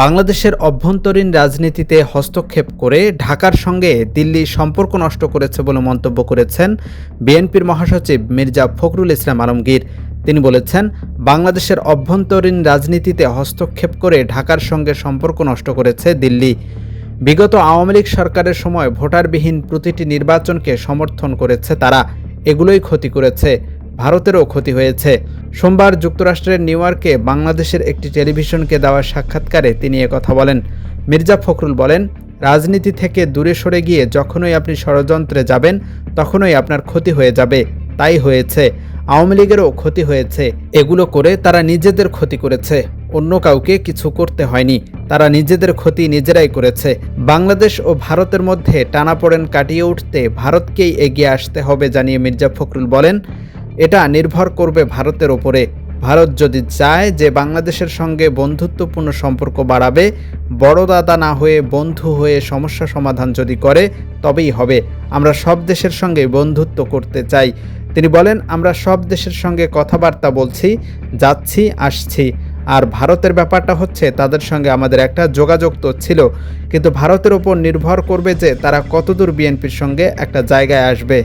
বাংলাদেশের অভ্যন্তরীণ রাজনীতিতে হস্তক্ষেপ করে ঢাকার সঙ্গে দিল্লি সম্পর্ক নষ্ট করেছে বলে মন্তব্য করেছেন বিএনপির মহাসচিব মির্জা ফখরুল ইসলাম আলমগীর। তিনি বলেছেন, বাংলাদেশের অভ্যন্তরীণ রাজনীতিতে হস্তক্ষেপ করে ঢাকার সঙ্গে সম্পর্ক নষ্ট করেছে দিল্লি। বিগত আওয়ামী লীগ সরকারের সময় ভোটারবিহীন প্রতিটি নির্বাচনকে সমর্থন করেছে তারা। এগুলোই ক্ষতি করেছে, ভারতেরও ক্ষতি হয়েছে। সোমবার যুক্তরাষ্ট্রের নিউ ইয়র্কে বাংলাদেশের একটি টেলিভিশনকে দেওয়া সাক্ষাৎকারে তিনি কথা বলেন। মির্জা ফখরুল বলেন, রাজনীতি থেকে দূরে সরে গিয়ে যখনই আপনি ষড়যন্ত্রে যাবেন, তখনই আপনার ক্ষতি হয়ে যাবে। তাই হয়েছে। আওয়ামী লীগেরও ক্ষতি হয়েছে। এগুলো করে তারা নিজেদের ক্ষতি করেছে। অন্য কাউকে কিছু করতে হয়নি। তারা নিজেদের ক্ষতি নিজেরাই করেছে। বাংলাদেশ ও ভারতের মধ্যে টানাপোড়েন কাটিয়ে উঠতে ভারতকেই এগিয়ে আসতে হবে জানিয়ে মির্জা ফখরুল বলেন। এটা নির্ভর করবে ভারতের ওপরে। ভারত যদি চায় যে বাংলাদেশের সঙ্গে বন্ধুত্বপূর্ণ সম্পর্ক বাড়াবে, বড় দাদা না হয়ে বন্ধু হয়ে সমস্যা সমাধান যদি করে, তবেই হবে। আমরা সব দেশের সঙ্গে বন্ধুত্ব করতে চাই। তিনি বলেন, আমরা সব দেশের সঙ্গে কথাবার্তা বলছি, যাচ্ছি, আসছি। আর ভারতের ব্যাপারটা হচ্ছে, তাদের সঙ্গে আমাদের একটা যোগাযোগ তো ছিল। কিন্তু ভারতের ওপর নির্ভর করবে যে তারা কতদূর বিএনপির সঙ্গে একটা জায়গায় আসবে।